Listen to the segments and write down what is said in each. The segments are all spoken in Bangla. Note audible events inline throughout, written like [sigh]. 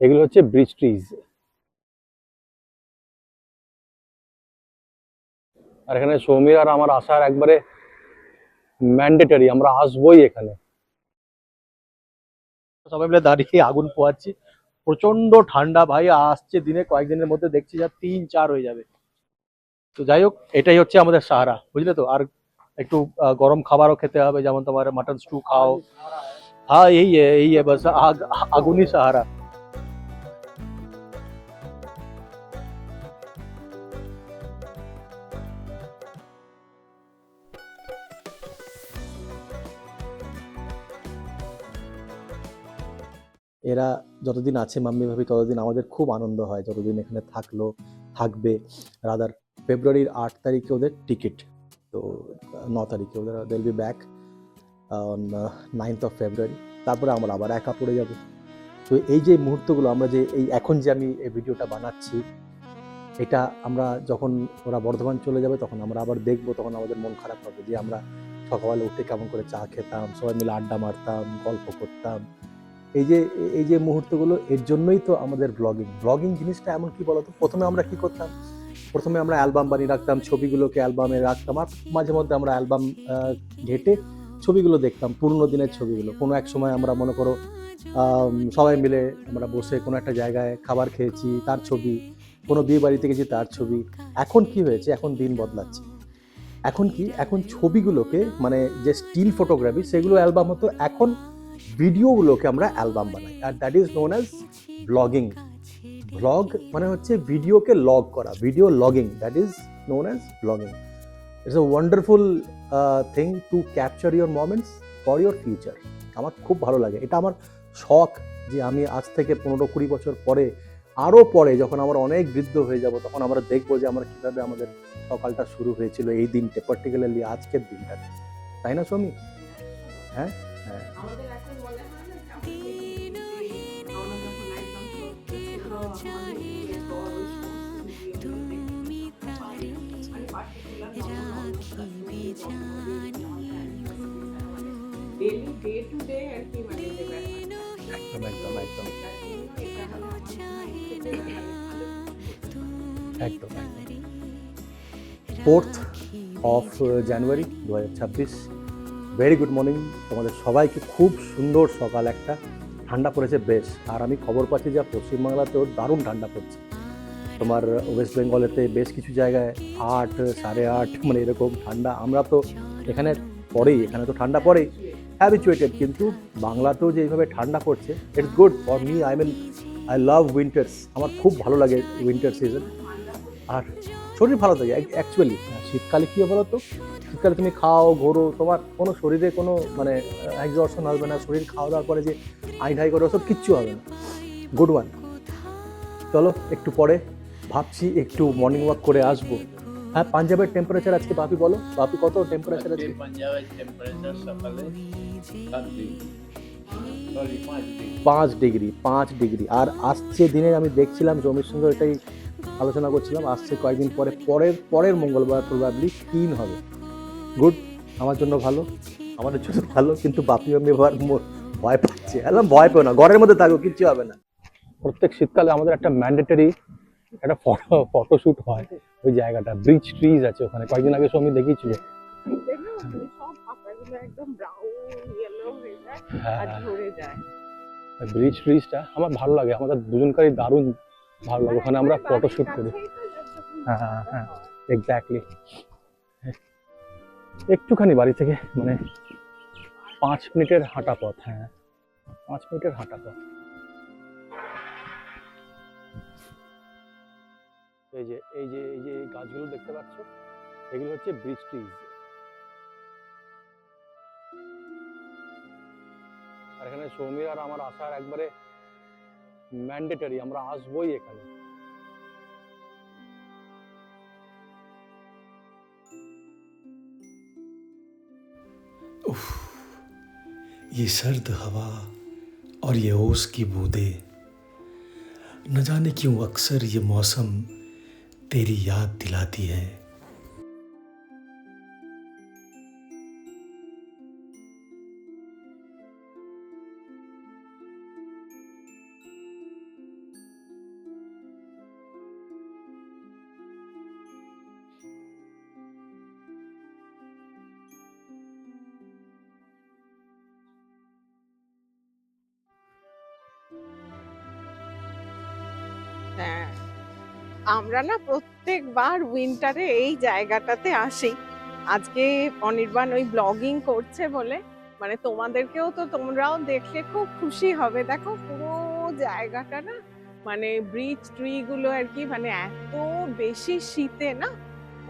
এগুলো হচ্ছে ব্রিজ ট্রিজ আর এখানে সৌমির আর আমার আসার একবারে ম্যান্ডেটারি আমরা আসবোই এখানে। সবাই মিলে দাঁড়িয়ে আগুন পোয়াচ্ছি প্রচণ্ড ঠান্ডা ভাই, আসছে দিনে, কয়েকদিনের মধ্যে দেখছি যা তিন চার হয়ে যাবে। তো যাই হোক, এটাই হচ্ছে আমাদের সাহারা, বুঝলে তো? আর একটু গরম খাবারও খেতে হবে, যেমন তোমার মাটন স্টু খাও। হ্যাঁ এই এই আগুনই সাহারা। এরা যতদিন আছে মাম্মি ভাবি, ততদিন আমাদের খুব আনন্দ হয়, যতদিন এখানে থাকল, থাকবে। রাদার ফেব্রুয়ারির আট তারিখে ওদের টিকিট, তো, ন তারিখে ওদের they'll be back on ninth of February তারপরে আমরা আবার একা পড়ে যাব। তো এই যে মুহূর্তগুলো, আমরা যে, এই এখন যে আমি এই ভিডিওটা বানাচ্ছি, এটা আমরা যখন ওরা বর্ধমান চলে যাবে, তখন আমরা আবার দেখব, তখন আমাদের মন খারাপ হবে যে আমরা সকালবেলা উঠে কেমন করে চা খেতাম, সবাই মিলে আড্ডা মারতাম, গল্প করতাম। এই যে এই যে মুহূর্তগুলো, এর জন্যই তো আমাদের ব্লগিং ব্লগিং জিনিসটা এমন কি বলতো? প্রথমে আমরা কি করতাম? প্রথমে আমরা অ্যালবাম বানিয়ে রাখতাম, ছবিগুলোকে অ্যালবামে রাখতাম আর মাঝে মধ্যে আমরা অ্যালবাম ঘেটে ছবিগুলো দেখতাম, পুরনো দিনের ছবিগুলো। কোনো এক সময় আমরা মনে করো সবাই মিলে আমরা বসে কোনো একটা জায়গায় খাবার খেয়েছি, তার ছবি, কোনো বিয়ে বাড়িতে গেছি, তার ছবি। এখন কি হয়েছে? এখন দিন বদলাচ্ছে। এখন কি? এখন ছবিগুলোকে মানে যে স্টিল ফটোগ্রাফি সেগুলো অ্যালবাম হতো। এখন ভিডিওগুলোকে আমরা অ্যালবাম বানাই, আর দ্যাট ইজ নোন অ্যাজ ব্লগিং ব্লগ মানে হচ্ছে ভিডিওকে লগ করা video logging that is known as blogging it's a wonderful thing to capture your moments for your future আমার খুব ভালো লাগে। এটা আমার শখ যে আমি আজ থেকে পনেরো কুড়ি বছর পরে, আরও পরে যখন আমরা অনেক বৃদ্ধ হয়ে যাব, তখন আমরা দেখব যে আমরা কীভাবে আমাদের সকালটা শুরু হয়েছিল এই দিনটা পার্টিকুলারলি আজকের দিনটাতে। তাই না সৌমি হ্যাঁ? হয়। একদম ফোর্থ অফ জানুয়ারি দু হাজার ছাব্বিশ। ভেরি গুড মর্নিং তোমাদের সবাইকে খুব সুন্দর সকাল একটা। ঠান্ডা পড়েছে বেশ। আর আমি খবর পাচ্ছি যে পশ্চিমবাংলাতেও দারুণ ঠান্ডা পড়ছে। তোমার ওয়েস্ট বেঙ্গলেতে বেশ কিছু জায়গায় আট, সাড়ে আট মানে এরকম ঠান্ডা। আমরা তো এখানে পরেই এখানে তো ঠান্ডা পড়েই হ্যাবিচুয়েটেড কিন্তু বাংলাতেও যে এইভাবে ঠান্ডা পড়ছে it's good for me I mean I love winters আমার খুব ভালো লাগে উইন্টার সিজন আর শরীর ভালো থাকে অ্যাকচুয়ালি শীতকালে কী বলো তো? শীতকালে তুমি খাও ঘোরো তোমার কোনো শরীরে কোনো মানে এক্সর্শন হবে না শরীর খাওয়া দাওয়ার পরে যে আই ঢাই করে ওসব কিচ্ছু হবে না। গুড ওয়ান চলো একটু পরে ভাবছি একটু মর্নিং ওয়াক করে আসব। হ্যাঁ পাঞ্জাবের টেম্পারেচার আজকে বাপি বলো? বাপি কত টেম্পারেচার আছে পাঞ্জাবের টেম্পারেচার সকালে পাঁচ ডিগ্রি পাঁচ ডিগ্রি আর আসছে দিনে আমি দেখছিলাম জমির সঙ্গে ওইটাই আলোচনা করছিলাম আসছে কয়েকদিন পরে পরের পরের মঙ্গলবার প্রবাবলি তিন হবে। গুড আমার জন্য ভালো আমাদের জন্য ভালো কিন্তু বাপি আমি এবার ভয় পাচ্ছে। একদম ভয় পেও না ঘরের মধ্যে থাকো কিচ্ছু হবে না। প্রত্যেক শীতকালে আমাদের একটা ম্যান্ডেটরি একটা ফটো ফটোশ্যুট হয় ওই জায়গাটা ব্রিজ ট্রিজ আছে ওখানে। কয়েকদিন আগে সৌমি দেখিয়েছিল। দেখো, সব পাতাগুলো একদম ব্রাউন ইয়েলো হয়ে যায় আর হ্যাঁ। ব্রিজ ট্রিজটা আমার ভালো লাগে আমাদের দুজনকারই দারুণ ভালো লাগে ওখানে আমরা ফটোশ্যুট করি। যতটুকু হ্যাঁ হ্যাঁ। এক্স্যাক্টলি একটুখানি বাড়ি থেকে মানে পাঁচ মিনিটের হাঁটা পথ হ্যাঁ। পাঁচ মিনিটের হাঁটা পথ। এই যে এই যে এই যে গাছগুলো দেখতে পাচ্ছ এগুলো হচ্ছে ব্রিজ ট্রিজ আর এখানে সৌমির আর আমার আসার একবারে ম্যান্ডেটারি আমরা আসবোই এখানে ये सर्द हवा और ये ओस की बूंदें न जाने क्यों अक्सर ये मौसम तेरी याद दिलाती है আমরা না প্রত্যেকবার উইন্টারে এই জায়গাটাতে আসি। আজকে অনির্বাণ ওই ব্লগিং করছে বলে। মানে তোমাদেরকেও তো তোমরাও দেখলে খুব খুশি হবে। দেখো পুরো জায়গাটা না মানে ব্রিজ ট্রি গুলো আর কি মানে এত বেশি শীতে না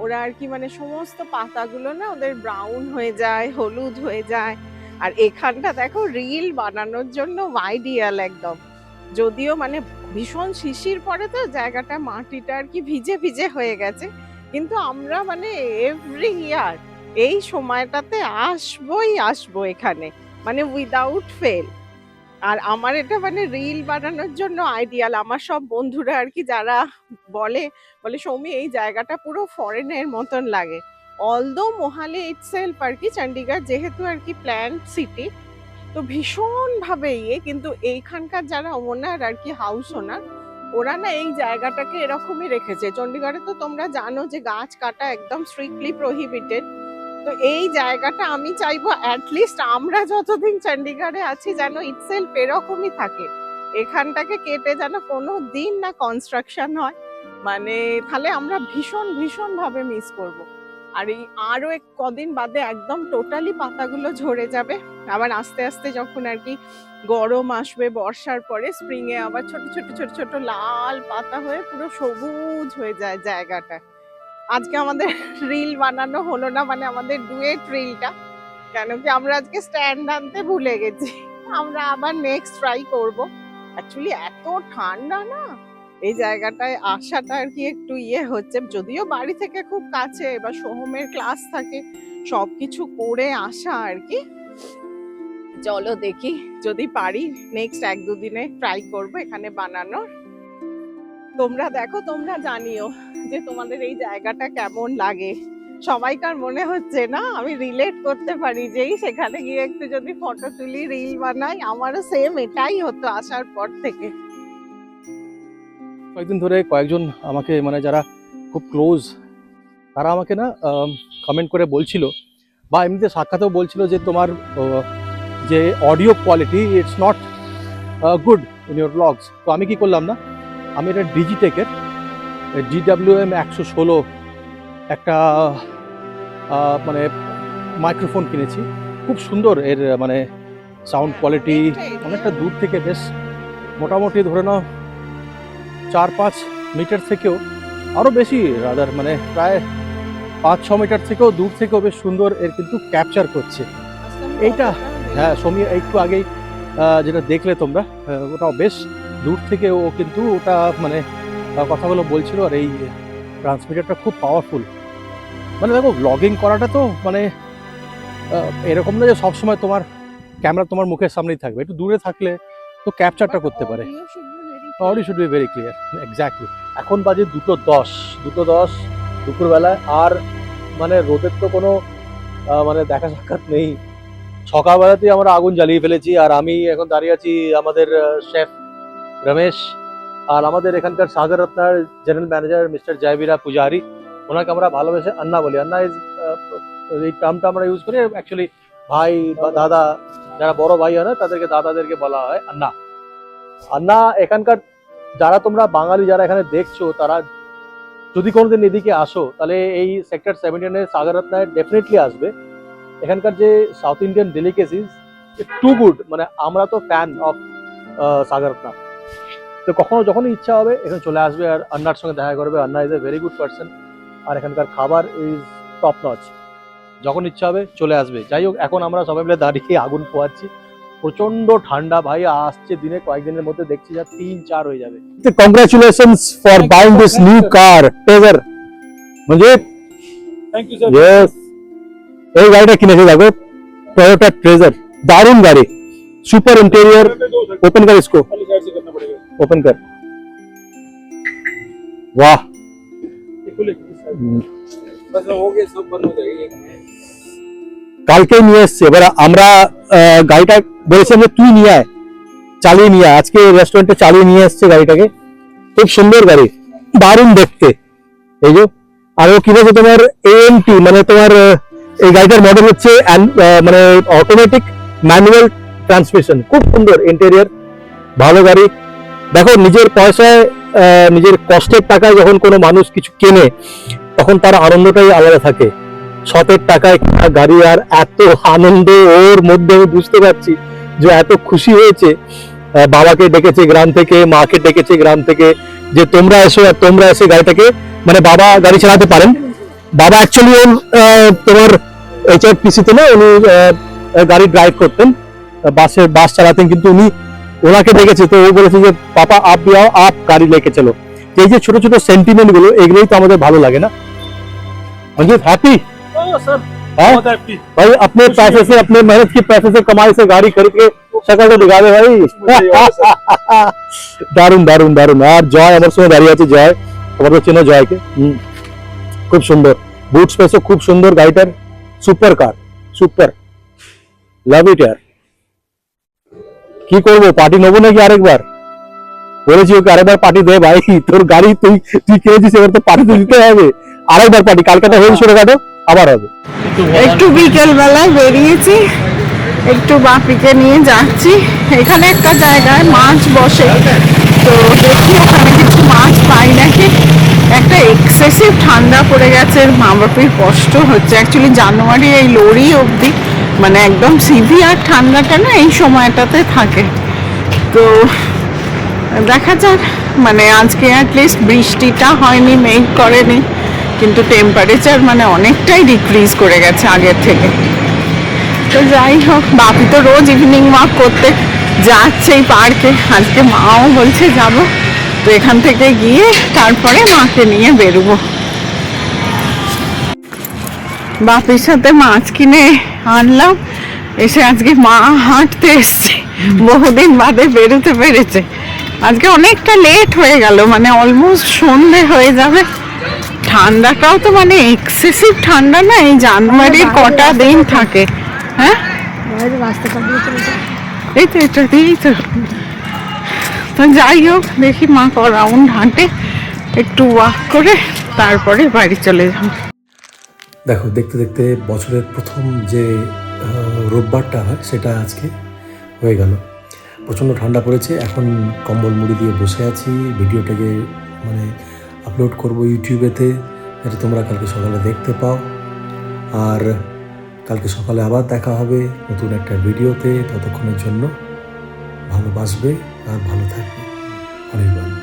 ওরা আর কি মানে সমস্ত পাতাগুলো না ওদের ব্রাউন হয়ে যায়, হলুদ হয়ে যায়। আর এখানটা দেখো রিল বানানোর জন্য আইডিয়াল একদম। যদিও মানে ভীষণ শিশির পরে তো জায়গাটা মাটিটা আর কি ভিজে ভিজে হয়ে গেছে। কিন্তু আমরা মানে এভরি ইয়ার এই সময়টাতে আসবই, আসব এখানে। মানে উইদাউট ফেল আর আমার এটা মানে রিল বানানোর জন্য আইডিয়াল আমার সব বন্ধুরা আর কি যারা বলে বলে, সৌমি, এই জায়গাটা পুরো ফরেনের মতন লাগে। অলদো মোহালি ইটসেলফ আর কি চণ্ডীগড় যেহেতু আর কি প্ল্যান্ট সিটি তো ভীষণভাবে ইয়ে কিন্তু এইখানকার যারা ওনার আর কি হাউস ওনার ওরা না এই জায়গাটাকে এরকমই রেখেছে। চণ্ডীগড়ে তো তোমরা জানো যে গাছ কাটা একদম স্ট্রিক্টলি প্রহিবিটেড তো এই জায়গাটা আমি চাইব অ্যাটলিস্ট আমরা যতদিন চণ্ডীগড়ে আছি যেন ইটসেলফ এরকমই থাকে। এখানটাকে কেটে যেন কোনো দিন না কনস্ট্রাকশন হয়। মানে তাহলে আমরা ভীষণ ভীষণ ভাবে মিস করব। আর এই আরও এক কদিন বাদে একদম টোটালি পাতাগুলো ঝরে যাবে। আবার আস্তে আস্তে যখন আর কি গরম আসবে বর্ষার পরে স্প্রিং এ আবার ছোট ছোট ছোট ছোট লাল পাতা হয়ে পুরো সবুজ হয়ে যায় জায়গাটা। আজকে আমাদের রিল বানানো হলো না মানে আমাদের ডুয়েট রিলটা কেন কি আমরা আজকে স্ট্যান্ড আনতে ভুলে গেছি। আমরা আবার নেক্সট ট্রাই করব। অ্যাকচুয়ালি এত ঠান্ডা না। এই জায়গাটায় আসাটা আর কি একটু ইয়ে হচ্ছে। যদিও বাড়ি থেকে খুব কাছে এবার সোহমের ক্লাস থাকে, সবকিছু করে আসা আর কি। চলো দেখি, যদি পারি নেক্সট এক দুদিনে ট্রাই করব এখানে বানানোর। তোমরা দেখো, তোমরা জানিও যে তোমাদের এই জায়গাটা কেমন লাগে। সবাইকার মনে হচ্ছে না, আমি রিলেট করতে পারি যেই সেখানে গিয়ে একটু যদি ফটো তুলি রিল বানাই, আমারও সেম এটাই হতো আসার পর থেকে। কয়েকদিন ধরে কয়েকজন আমাকে মানে যারা খুব ক্লোজ তারা আমাকে না কমেন্ট করে বলছিল বা এমনিতে সাক্ষাতেও বলছিল যে তোমার যে audio quality it's not good in your vlogs তো আমি কি করলাম না আমি এটা ডিজিটেকের ডিডাব্লিউ এম একশো ষোলো একটা মানে মাইক্রোফোন কিনেছি। খুব সুন্দর এর মানে সাউন্ড কোয়ালিটি অনেকটা দূর থেকে বেশ মোটামুটি ধরে নাও চার পাঁচ মিটার থেকেও আরও বেশি রাদার মানে প্রায় পাঁচ ছ মিটার থেকেও দূর থেকেও বেশ সুন্দর এর কিন্তু ক্যাপচার করছে। এইটা হ্যাঁ সমী, একটু আগেই যেটা দেখলে তোমরা ওটাও বেশ দূর থেকে ও কিন্তু ওটা মানে কথাগুলো বলছিল আর এই ট্রান্সমিটারটা খুব পাওয়ারফুল মানে দেখো ব্লগিং করাটা তো মানে এরকম না যে সবসময় তোমার ক্যামেরা তোমার মুখের সামনেই থাকবে, একটু দূরে থাকলে তো ক্যাপচারটা করতে পারে। Audio should be very clear exactly এখন বাজে দুটো দশ। দুটো দশ দুপুরবেলায় আর মানে রোদের তো কোনো মানে দেখা সাক্ষাৎ নেই। সকালবেলাতেই আমরা আগুন জ্বালিয়ে ফেলেছি। আর আমি এখন দাঁড়িয়ে আছি আমাদের শেফ রমেশ। আর আমাদের এখানকার Sagar রত্নার general manager mister Jayaweera Pujari. ওনাকে আমরা ভালোবেসে আন্না বলি। আন্না ইজ এই টার্মটা আমরা ইউজ করি। অ্যাকচুয়ালি ভাই বা দাদা, যারা বড় ভাই হয় না, তাদেরকে দাদাদেরকে বলা হয় আন্না। আন্না এখানকার যারা তোমরা বাঙালি যারা এখানে দেখছ, তারা যদি কোনোদিন এদিকে আসো, তাহলে এই সেক্টর সেভেন্টিনের সাগররত্নায় ডেফিনেটলি আসবে। এখানকার যে South Indian delicacies too good মানে আমরা তো ফ্যান অফ সাগররত্না। তো কখনো যখনই ইচ্ছা হবে, এখানে চলে আসবে আর আন্নার সঙ্গে দেখা করবে। Anna is a very good person আর এখানকার খাবার ইজ টপ নচ যখন ইচ্ছা হবে, চলে আসবে। যাই হোক, এখন আমরা সবাই মিলে দাঁড়িয়ে আগুন পোয়াচ্ছি প্রচন্ড ঠান্ডা ভাই আসছে দিনে কয়েকদিনের মধ্যে দেখছি যা তিন চার হয়ে যাবে congratulations for buying this new car treasure म्हणजे थैंक यू सर येस এই গাড়িটা কিনেছে দেখো টয়োটা ট্রেজার দারুণ গাড়ি সুপার इंटीरियर ओपन कर इसको खाली साइड से करना पड़ेगा ओपन कर वाह ये खुले बस हो गया सब बंद हो जाएगा কালকে নিয়ে এসছে। এবার আমরা গাড়িটা বলেছিলাম যে তুই নিয়ে আয়, চালিয়ে নিয়ে আজকে রেস্টুরেন্টে চালিয়ে নিয়ে এসছে গাড়িটাকে। খুব সুন্দর গাড়ি, দারুণ দেখতে। এই যে, আর ও কিনেছে তোমার এএমটি মানে তোমার এই গাড়িটার মডেল হচ্ছে মানে অটোমেটিক ম্যানুয়াল ট্রান্সমিশন খুব সুন্দর ইন্টেরিয়ার ভালো গাড়ি। দেখো, নিজের পয়সায় নিজের কষ্টের টাকায় যখন কোনো মানুষ কিছু কেনে, তখন তার আনন্দটাই আলাদা থাকে। শপের টাকায় কেনা গাড়ি আর এত আনন্দ ওর মধ্যে আমি বুঝতে পারছি যে এত খুশি হয়েছে। বাবাকে ডেকেছে গ্রাম থেকে, মাকে ডেকেছে গ্রাম থেকে যে তোমরা এসো আর তোমরা এসে গাড়িটাকে মানে বাবা গাড়ি চালাতে পারেন। বাবা অ্যাকচুয়ালি ওর তোমার এইচআরটিসিতে না উনি গাড়ি ড্রাইভ করতেন, বাসে, বাস চালাতেন, কিন্তু উনি ওনাকে ডেকেছে তো ও বলেছে যে, পাপা, আপ যাও, আপ গাড়ি লেখে চলো। এই যে ছোট ছোট সেন্টিমেন্টগুলো, এগুলোই তো আমাদের ভালো লাগে না। Anjit happy Oh, sir. हाँ? बहुत happy. भाई अपने पैसे से अपने मेहनत की पैसे से कमाई से गाड़ी खरीद के शक्ल तो दिखा दे भाई দারুন দারুন দারুন আর জয় আমার সঙ্গে দাঁড়িয়ে আছে জয় তোমার তো চেনো জয়কে হুম। খুব সুন্দর বুট স্পেসও খুব সুন্দর গাড়িটার সুপার কার সুপার লাভ ইট ইয়ার কি করবো পার্টি নেবো নাকি আরেকবার বলেছি ওকে আরেকবার পার্টি দে ভাই [laughs] তোর গাড়ি তুই তুই কিনেছিস এবার তো পার্টি তো দিতে হবে আরেকবার পার্টি কালকাটা হয়ে ছোটখাটো আবার হবে। একটু বিকেল বেলায় বেরিয়েছি একটু বাপিকে নিয়ে যাচ্ছি। এখানে একটা জায়গায় মাছ বসে তো দেখি ওখানে কিছু মাছ পাই নাকি। একটা এক্সেসিভ ঠান্ডা পড়ে গেছে মা বাপির কষ্ট হচ্ছে। অ্যাকচুয়ালি জানুয়ারি এই লরি অবধি মানে একদম সিভিয়ার ঠান্ডাটা না এই সময়টাতে থাকে। তো দেখা যাক মানে আজকে অ্যাটলিস্ট বৃষ্টিটা হয়নি মেঘ করেনি। কিন্তু টেম্পারেচার মানে অনেকটাই ডিক্রিজ করে গেছে আগের থেকে। তো যাই হোক, বাপি তো রোজ ইভিনিং ওয়াক করতে যাচ্ছে এই পার্কে। আজকে মাও বলছে যাব। তো এখান থেকে গিয়ে তারপরে মাকে নিয়ে বেরোবো। বাপির সাথে মাছ কিনে আনলাম। এসে আজকে মা হাঁটতে এসছে। বহুদিন বাদে বেরোতে পেরেছে। আজকে অনেকটা লেট হয়ে গেল মানে অলমোস্ট সন্ধে হয়ে যাবে। ঠান্ডাটাও তো মানে এক্সেসিভ ঠান্ডা না, এই জানুয়ারির কটা দিন থাকে। হ্যাঁ? এই তো দিয়েই তো তো। যাই হোক, দেখি মা ক রাউন্ড হাঁটে, একটু ওয়াক করে তারপরে বাড়ি চলে যাব। দেখো, দেখতে দেখতে বছরের প্রথম যে রোববারটা হয়, সেটা আজকে হয়ে গেল। প্রচণ্ড ঠান্ডা পড়েছে, এখন কম্বল মুড়ি দিয়ে বসে আছি, ভিডিওটাকে মানে আপলোড করব ইউটিউবেতে। যাতে তোমরা কালকে সকালে দেখতে পাও। আর কালকে সকালে আবার দেখা হবে নতুন একটা ভিডিওতে। ততক্ষণের জন্য ভালোবাসবে আর ভালো থাকবে। অনির্বাণ।